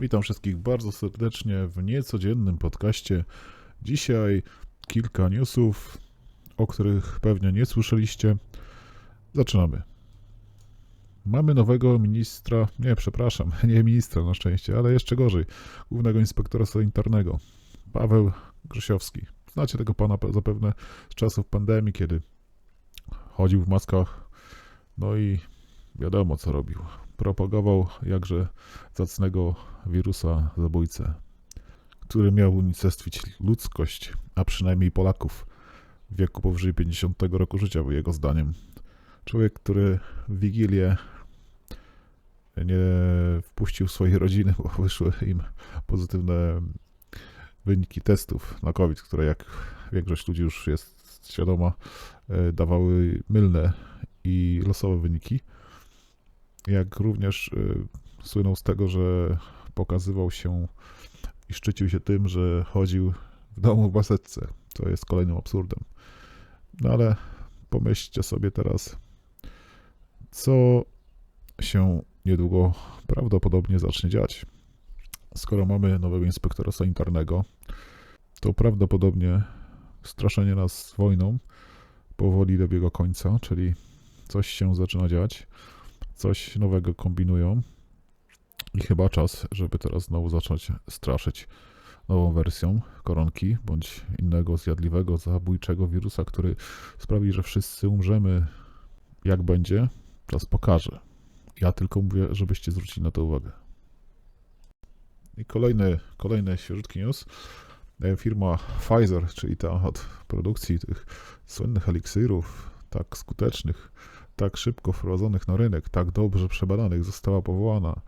Witam wszystkich bardzo serdecznie w niecodziennym podcaście. Dzisiaj kilka newsów, o których pewnie nie słyszeliście. Zaczynamy. Mamy nowego ministra, nie, przepraszam, nie ministra na szczęście, ale jeszcze gorzej, głównego inspektora sanitarnego, Paweł Grzesiowski. Znacie tego pana pe- zapewne z czasów pandemii, kiedy chodził w maskach, no i wiadomo co robił. Propagował jakże zacnego wirusa zabójcę, który miał unicestwić ludzkość, a przynajmniej Polaków w wieku powyżej 50 roku życia, jego zdaniem. Człowiek, który w Wigilię nie wpuścił swojej rodziny, bo wyszły im pozytywne wyniki testów na COVID, które jak większość ludzi już jest świadoma, e, dawały mylne i losowe wyniki. Jak również y, słynął z tego, że pokazywał się i szczycił się tym, że chodził w domu w basetce, co jest kolejnym absurdem. No ale pomyślcie sobie teraz, co się niedługo prawdopodobnie zacznie dziać. Skoro mamy nowego inspektora sanitarnego, to prawdopodobnie straszenie nas wojną powoli dobiega końca, czyli coś się zaczyna dziać coś nowego kombinują i chyba czas, żeby teraz znowu zacząć straszyć nową wersją koronki bądź innego zjadliwego, zabójczego wirusa, który sprawi, że wszyscy umrzemy. Jak będzie, czas pokaże. Ja tylko mówię, żebyście zwrócili na to uwagę. I kolejny, kolejny świeżutki news. E, Firma Pfizer, czyli ta od produkcji tych słynnych eliksirów, tak skutecznych, tak szybko wprowadzonych na rynek, tak dobrze przebadanych, została powołana,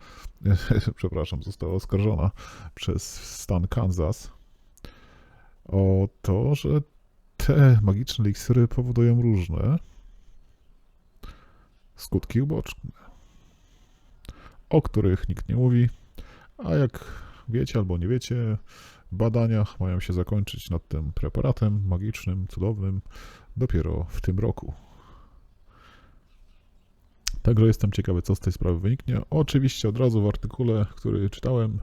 przepraszam, została oskarżona przez stan Kansas o to, że te magiczne eliksiry powodują różne skutki uboczne, o których nikt nie mówi, a jak wiecie albo nie wiecie, badania mają się zakończyć nad tym preparatem magicznym, cudownym dopiero w tym roku. Także jestem ciekawy, co z tej sprawy wyniknie. Oczywiście od razu w artykule, który czytałem,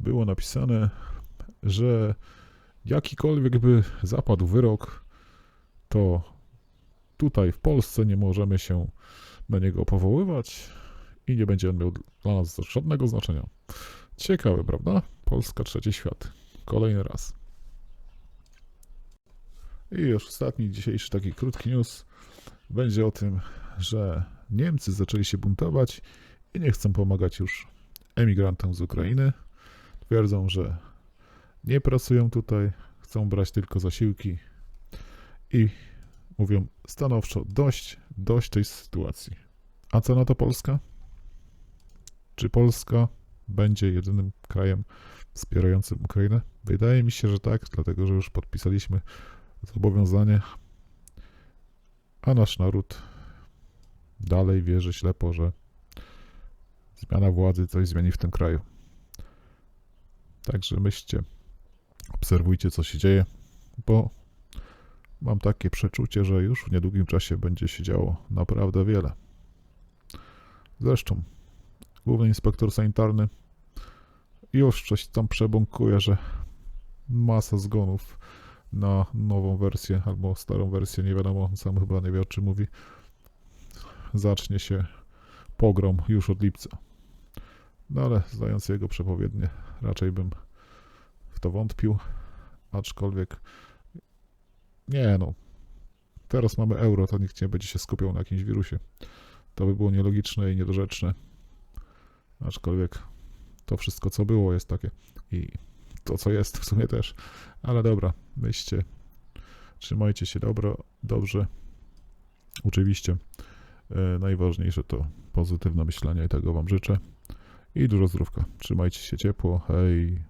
było napisane, że jakikolwiek by zapadł wyrok, to tutaj w Polsce nie możemy się na niego powoływać i nie będzie on miał dla nas żadnego znaczenia. Ciekawe, prawda? Polska, trzeci świat. Kolejny raz. I już ostatni dzisiejszy taki krótki news będzie o tym, że Niemcy zaczęli się buntować i nie chcą pomagać już emigrantom z Ukrainy. Twierdzą, że nie pracują tutaj, chcą brać tylko zasiłki i mówią stanowczo dość, dość tej sytuacji. A co na to Polska? Czy Polska będzie jedynym krajem wspierającym Ukrainę? Wydaje mi się, że tak, dlatego że już podpisaliśmy zobowiązanie, a nasz naród dalej wierzy ślepo, że zmiana władzy coś zmieni w tym kraju. Także myślcie, obserwujcie, co się dzieje, bo mam takie przeczucie, że już w niedługim czasie będzie się działo naprawdę wiele. Zresztą, główny inspektor sanitarny już coś tam przebąkuje, że masa zgonów na nową wersję albo starą wersję, nie wiadomo, on sam chyba nie wie o czym mówi, zacznie się pogrom już od lipca. No ale zdając jego przepowiednie, raczej bym w to wątpił, aczkolwiek nie no, teraz mamy euro, to nikt nie będzie się skupiał na jakimś wirusie. To by było nielogiczne i niedorzeczne. Aczkolwiek to wszystko, co było, jest takie i to, co jest w sumie też. Ale dobra, myślcie, trzymajcie się dobro, dobrze. Oczywiście najważniejsze to pozytywne myślenie i tego Wam życzę. I dużo zdrówka. Trzymajcie się ciepło. Hej.